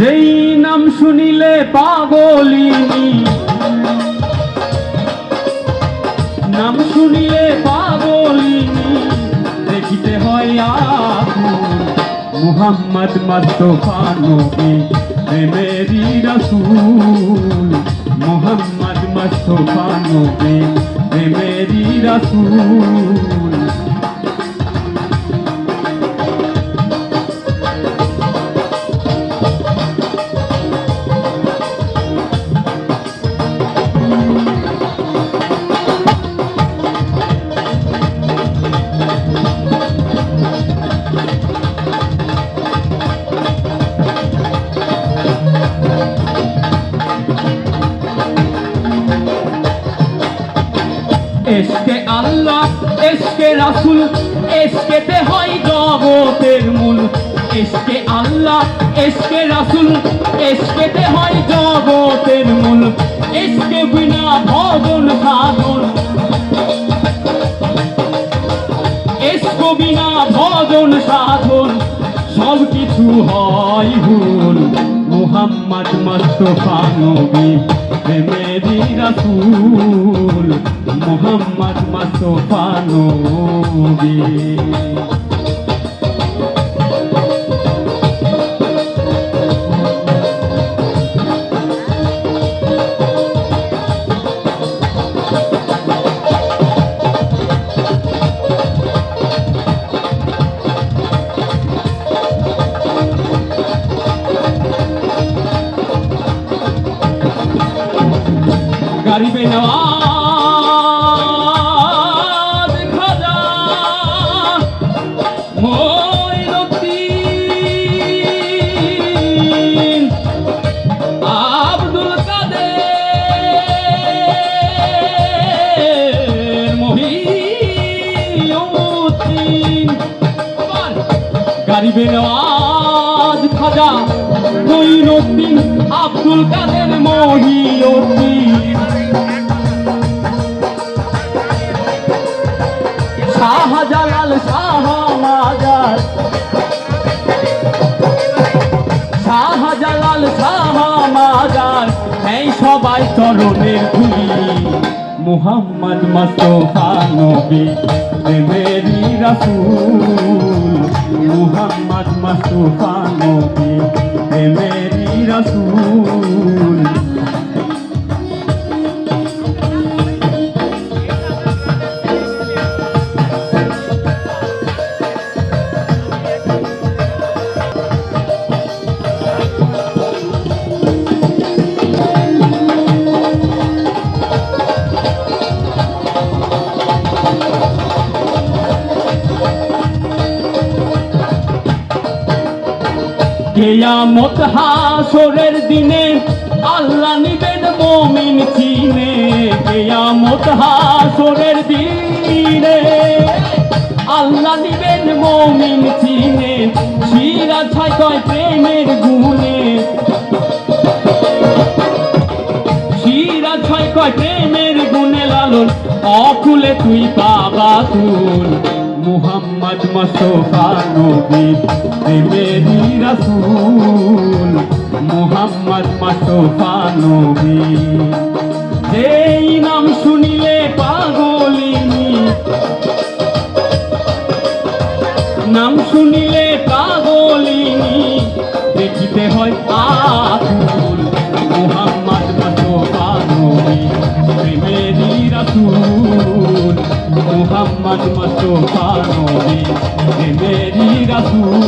যেই নাম শুনিলে পাগলিনী, নাম শুনিলে পাগলিনী, দেখিতে হয় মুহাম্মদ মস্তফা নবী রসুল, মুহাম্মদ মস্তফা নবী প্রেমেরি রসুল। এসকে আল্লাহ, এসকে রাসুল এসকেতে হয় জগতের মূল। এসকে আল্লাহ, এসকে রাসুল এসকেতে হয় জগতের মূল। এসকে বিনা ভজন সাধন। এসকো বিনা ভজন সাধন। সব কিছু হয় ভুল মোহাম্মদ মস্তফা নবী, প্রেমেরি রাসূল। মোহাম্মদ মস্তফা নবী গরিবে নওয়াজ নওয়াজ খাজা মঈনুদ্দিন আব্দুল কাদের মহিউদ্দিন শাহজালাল শাহ মাজার শাহজালাল এই সবাই চরণের ধুলি। মুহাম্মদ মুস্তফা নবী রাসূল। মুহাম্মদ মুস্তফা নবী প্রেমেরি রাসূল কেয়ামত হাসরের দিনে আল্লাহ নিবেন মমিন চিনে। কেয়ামত হাসরের দিনে আল্লাহ নিবেন মমিন চিনে। শিরা ছয় কয় প্রেমের গুণে। শিরা ছয় কয় প্রেমের গুণে লালন। অকুলে তুই পাবা তুল মুহাম্মদ মুস্তফা নবী প্রেমেরি রসুল মুহাম্মদ মুস্তফা নবী। এই নাম শুনিলে পাগলিনী। নাম শুনিলে নবী